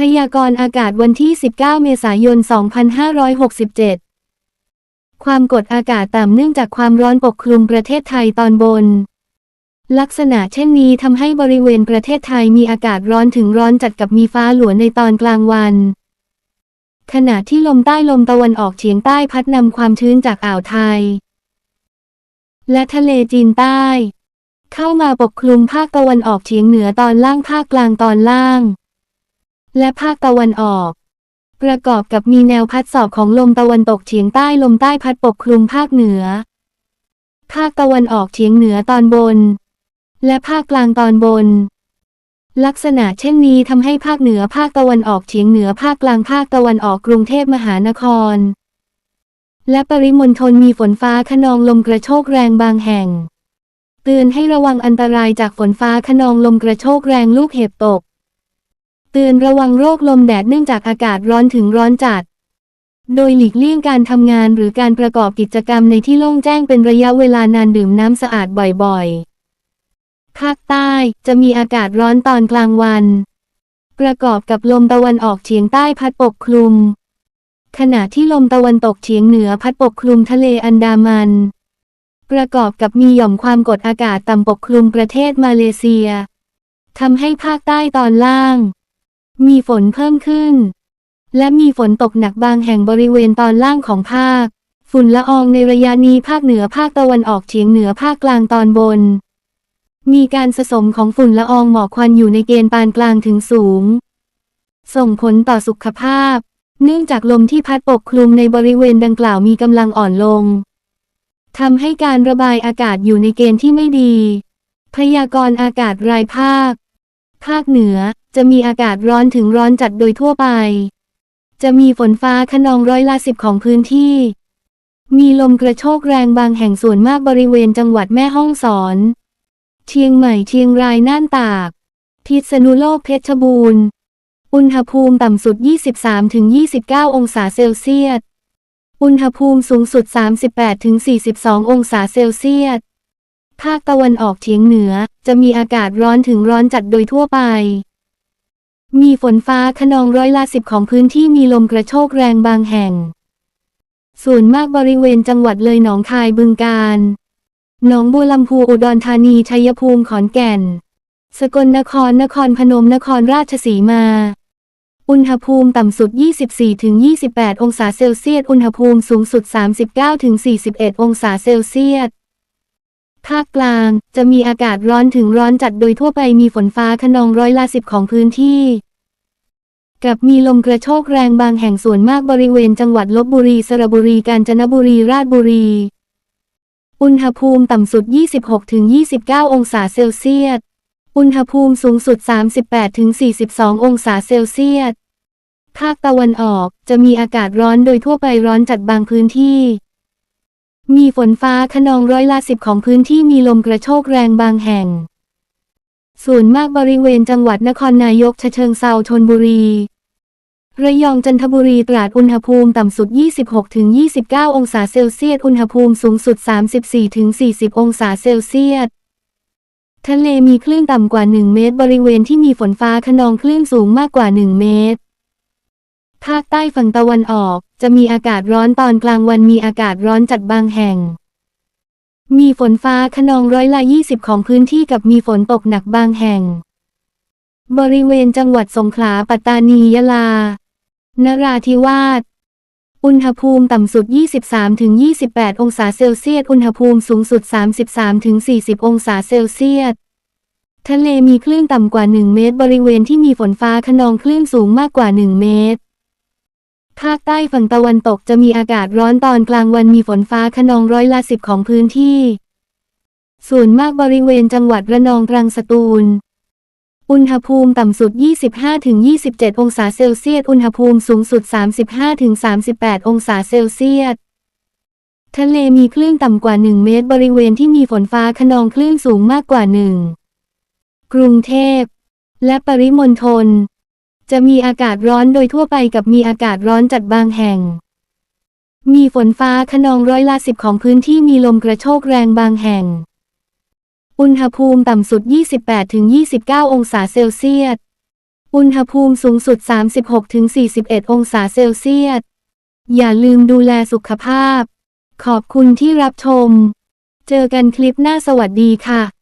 พยากรณ์อากาศวันที่ 19 เมษายน 2567 ความกดอากาศต่ำเนื่องจากความร้อนปกคลุมประเทศไทยตอนบน ลักษณะเช่นนี้ทำให้บริเวณประเทศไทยมีอากาศร้อนถึงร้อนจัดกับมีฟ้าหลวในตอนกลางวัน ขณะที่ลมใต้ลมตะวันออกเฉียงใต้พัดนำความชื้นจากอ่าวไทย และทะเลจีนใต้ เข้ามาปกคลุมภาคตะวันออกเฉียงเหนือตอนล่างภาคกลางตอนล่าง และภาคตะวันออก ประกอบกับมีแนวพัดสอบของลมตะวันตกเฉียงใต้ลมใต้พัดปกคลุมภาคเหนือ ภาคตะวันออกเฉียงเหนือตอนบน และภาคกลางตอนบน ลักษณะเช่นนี้ทำให้ภาคเหนือภาคตะวันออกเฉียงเหนือภาคกลางภาคตะวันออกกรุงเทพมหานคร และปริมณฑลมีฝนฟ้าขนองลมกระโชกแรงบางแห่ง เตือนให้ระวังอันตรายจากฝนฟ้าขนองลมกระโชกแรงลูกเห็บตก เตือนระวังโรคลมแดดเนื่องจากอากาศร้อนถึงร้อนจัด โดยหลีกเลี่ยงการทำงานหรือการประกอบกิจกรรมในที่โล่งแจ้งเป็นระยะเวลานานดื่มน้ำสะอาดบ่อยๆ ภาคใต้จะมีอากาศร้อนตอนกลางวัน ประกอบกับลมตะวันออกเฉียงใต้พัดปกคลุม ขณะที่ลมตะวันตกเฉียงเหนือพัดปกคลุมทะเลอันดามัน ประกอบกับมีหย่อมความกดอากาศต่ำปกคลุมประเทศมาเลเซียทำให้ภาคใต้ตอนล่าง มีฝนเพิ่มขึ้น และมีฝนตกหนักบางแห่งบริเวณตอนล่างของภาค ฝุ่นละอองในระยะนี้ภาคเหนือภาคตะวันออกเฉียงเหนือภาคกลางตอนบน มีการสะสมของฝุ่นละอองหมอกควันอยู่ในเกณฑ์ปานกลางถึงสูง ส่งผลต่อสุขภาพ เนื่องจากลมที่พัดปกคลุมในบริเวณดังกล่าวมีกำลังอ่อนลงทำให้การระบายอากาศอยู่ในเกณฑ์ที่ไม่ดี พยากรณ์อากาศรายภาค ภาคเหนือ จะมีอากาศร้อนถึงร้อนจัดโดยทั่วไป จะมีฝนฟ้าขนองร้อยละสิบของพื้นที่ มีลมกระโชกแรงบางแห่งส่วนมากบริเวณจังหวัดแม่ฮ่องสอน เชียงใหม่เชียงรายน่านตาก พิษณุโลกเพชรบูรณ์ อุณหภูมิต่ำสุด 23-29 องศาเซลเซียส อุณหภูมิสูงสุด 38-42 องศาเซลเซียส ภาคตะวันออกเฉียงเหนือจะมีอากาศร้อนถึงร้อนจัดโดยทั่วไป มีฝนฟ้าขนองร้อยละสิบของพื้นที่มีลมกระโชกแรงบางแห่ง ส่วนมากบริเวณจังหวัดเลยหนองคายบึงกาฬหนองบัวลำพูอุดรธานีชัยภูมิขอนแก่น สกลนครนครพนมนครราชสีมา อุณหภูมิต่ำสุด 24-28 องศาเซลเซียส อุณหภูมิสูงสุด 39-41 องศาเซลเซียส ภาคกลางจะมีอากาศร้อนถึงร้อนจัดโดยทั่วไปมีฝนฟ้าขนองร้อยละสิบของพื้นที่ กับมีลมกระโชกแรงบางแห่งส่วนมากบริเวณจังหวัดลบบุรี สระบุรี กาญจนบุรี ราชบุรี อุณหภูมิต่ำสุด 26-29 องศาเซลเซียส อุณหภูมิสูงสุด 38-42 องศาเซลเซียส ภาคตะวันออกจะมีอากาศร้อนโดยทั่วไปร้อนจัดบางพื้นที่ มีฝนฟ้าขนองร้อยละสิบของพื้นที่มีลมกระโชกแรงบางแห่ง ส่วนมากบริเวณจังหวัดนครนายกฉะเชิงเซาชนบุรี ระยองจันทบุรีตราดอุณหภูมิต่ำสุด 26-29 องศาเซลเซียส อุณหภูมิสูงสุด 34-40 องศาเซลเซียส ทะเลมีคลื่นต่ำกว่า 1 เมตร บริเวณที่มีฝนฟ้าขนองคลื่นสูงมากกว่า 1 เมตร ภาคใต้ฝั่งตะวันออก จะมีอากาศร้อนตอนกลางวันมีอากาศร้อนจัดบางแห่ง มีฝนฟ้าขนองร้อยละ 20 ของพื้นที่กับมีฝนตกหนักบางแห่ง บริเวณจังหวัดสงขลาปัตตานียะลา นราธิวาส อุณหภูมิต่ำสุด 23-28 องศาเซลเซียส อุณหภูมิสูงสุด 33-40 องศาเซลเซียสทะเลมีคลื่นต่ำกว่า 1 เมตร บริเวณที่มีฝนฟ้าขนองคลื่นสูงมากกว่า 1 เมตร ภาคใต้ฝั่งตะวันตกจะมีอากาศร้อนตอนกลางวันมีฝนฟ้าขนองร้อยละสิบของพื้นที่ ส่วนมากบริเวณจังหวัดระนองตรังสตูล อุณหภูมิต่ำสุด 25-27 องศาเซลเซียส อุณหภูมิสูงสุด 35-38 องศาเซลเซียส ทะเลมีคลื่นต่ำกว่า 1 เมตร บริเวณที่มีฝนฟ้าขนองคลื่นสูงมากกว่า 1 กรุงเทพ และปริมณฑล จะมีอากาศร้อนโดยทั่วไปกับมีอากาศร้อนจัดบางแห่ง มีฝนฟ้าขนองร้อยละสิบของพื้นที่มีลมกระโชกแรงบางแห่ง อุณหภูมิต่ำสุด 28-29 องศาเซลเซียส อุณหภูมิสูงสุด 36-41 องศาเซลเซียส อย่าลืมดูแลสุขภาพ ขอบคุณที่รับชม เจอกันคลิปหน้าสวัสดีค่ะ